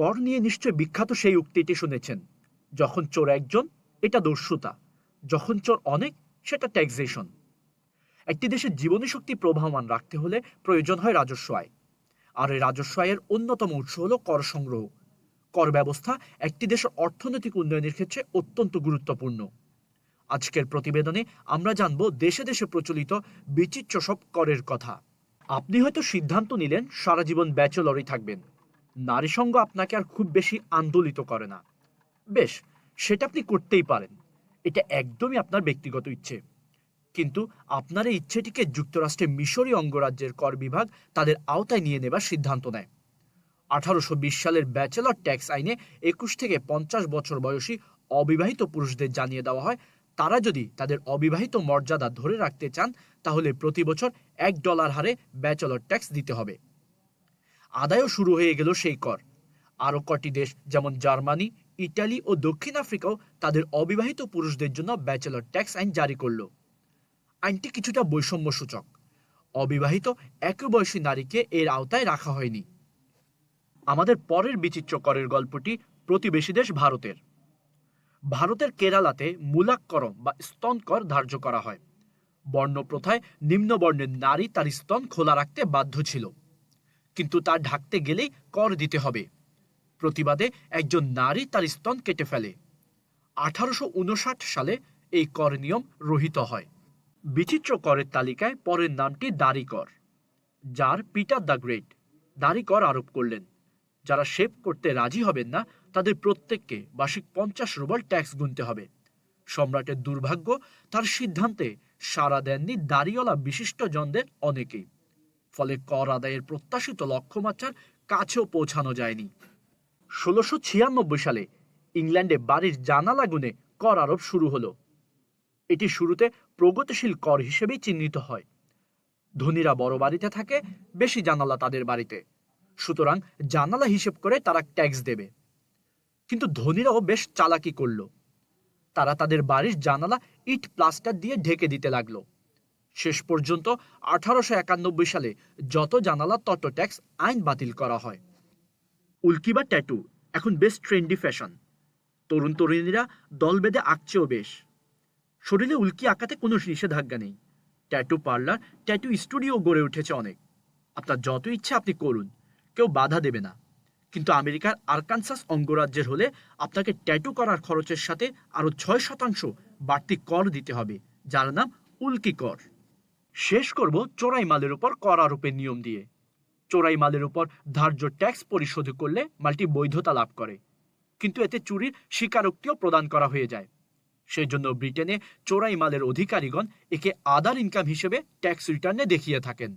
কর নিয়ে নিশ্চয় বিখ্যাত সেই উক্তিটি শুনেছেন। যখন চোর একজন, এটা দস্যুতা। যখন চোর অনেক, সেটা ট্যাক্সেশন একটি দেশের জীবনী শক্তি প্রবাহমান রাখতে হলে প্রয়োজন হয় রাজস্ব আয়। আর এই রাজস্ব আয়ের অন্যতম উৎস হল কর সংগ্রহ। কর ব্যবস্থা একটি দেশের অর্থনৈতিক উন্নয়নের ক্ষেত্রে অত্যন্ত গুরুত্বপূর্ণ। আজকের প্রতিবেদনে আমরা জানব দেশে দেশে প্রচলিত বিচিত্র সব করের কথা। আপনি হয়তো সিদ্ধান্ত নিলেন, সারা জীবন ব্যাচেলরই থাকবেন। নারী সঙ্গ আপনাকে আর খুব বেশি আন্দোলিত করে না। বেশ, সেটা আপনি করতেই পারেন। এটা একদমই আপনার ব্যক্তিগত ইচ্ছে। কিন্তু আপনার এই ইচ্ছেটিকে যুক্তরাষ্ট্রের মিশরী অঙ্গরাজ্যের কর বিভাগ তাদের আওতায় নিয়ে নেবার সিদ্ধান্ত নেয়। আঠারোশো বিশ সালের ব্যাচেলর ট্যাক্স আইনে একুশ থেকে পঞ্চাশ বছর বয়সী অবিবাহিত পুরুষদের জানিয়ে দেওয়া হয়, তারা যদি তাদের অবিবাহিত মর্যাদা ধরে রাখতে চান, তাহলে প্রতি বছর এক ডলার হারে ব্যাচেলর ট্যাক্স দিতে হবে। আদায়ও শুরু হয়ে গেল সেই কর। আরও কটি দেশ, যেমন জার্মানি, ইটালি ও দক্ষিণ আফ্রিকাও তাদের অবিবাহিত পুরুষদের জন্য ব্যাচেলর ট্যাক্স আইন জারি করল। আইনটি কিছুটা বৈষম্য সূচক অবিবাহিত একই বয়সী নারীকে এর আওতায় রাখা হয়নি। আমাদের পরের বিচিত্র করের গল্পটি প্রতিবেশী দেশ ভারতের। ভারতের কেরালাতে মূলাক্করম বা স্তন কর ধার্য করা হয়। বর্ণ প্রথায় নিম্ন বর্ণের নারী তার স্তন খোলা রাখতে বাধ্য ছিল। কিন্তু তা ঢাকতে গেলেই কর দিতে হবে। প্রতিবাদে একজন নারী তার স্তন কেটে ফেলে। আঠারোশো উনষাট সালে এই কর নিয়ম রহিত হয়। বিচিত্র করের তালিকায় পরের নামটি দাড়ি কর, যার পিটার দ্য গ্রেট দাড়ি কর আরোপ করলেন। যারা শেভ করতে রাজি হবেন না, তাদের প্রত্যেককে বার্ষিক পঞ্চাশ রুবল ট্যাক্স গুনতে হবে। সম্রাটের দুর্ভাগ্য, তার সিদ্ধান্তে সাড়া দেননি দাড়িওয়ালা বিশিষ্ট জনদের অনেকেই। ফলে কর আদায়ের প্রত্যাশিত লক্ষ্যমাত্রার কাছেও পৌঁছানো যায়নি। ষোলোশো ছিয়ানব্বই সালে ইংল্যান্ডে বাড়ির জানালা গুনে কর আরোপ শুরু হলো। এটি শুরুতে প্রগতিশীল কর হিসেবেই চিহ্নিত হয়। ধনীরা বড় বাড়িতে থাকে, বেশি জানালা তাদের বাড়িতে। সুতরাং জানালা হিসেব করে তারা ট্যাক্স দেবে। কিন্তু ধনীরাও বেশ চালাকি করল। তারা তাদের বাড়ির জানালা ইট প্লাস্টার দিয়ে ঢেকে দিতে লাগল। শেষ পর্যন্ত আঠারোশো একানব্বই সালে যত জানালা তত ট্যাক্স আইন বাতিল করা হয়। উল্কি বা ট্যাটু, এখন বেশ ট্রেন্ডি ফ্যাশন। তরুণ তরুণীরা দল বেঁধে আঁকছেও বেশ। শরীরে উল্কি আঁকাতে কোনো নিষেধাজ্ঞা নেই। ট্যাটু পার্লার, ট্যাটু স্টুডিও গড়ে উঠেছে অনেক। আপনার যত ইচ্ছে আপনি করুন, কেউ বাধা দেবে না। কিন্তু আমেরিকার আরকানসাস অঙ্গরাজ্যের হলে আপনাকে ট্যাটু করার খরচের সাথে আরও ছয় শতাংশ বাড়তি কর দিতে হবে, যার নাম উল্কি কর। শেষ করব চোরাই মালের উপর কর আরোপের নিয়ম দিয়ে। চোরাই মালের উপর ধার্য ট্যাক্স পরিশোধ করলে মালটি বৈধতা লাভ করে। কিন্তু এতে চুরির স্বীকারোক্তিও প্রদান করা হয়ে যায়। সেই জন্য ব্রিটেনে চোরাই মালের অধিকারীগণ একে আদার ইনকাম হিসেবে ট্যাক্স রিটার্নে দেখিয়ে থাকেন।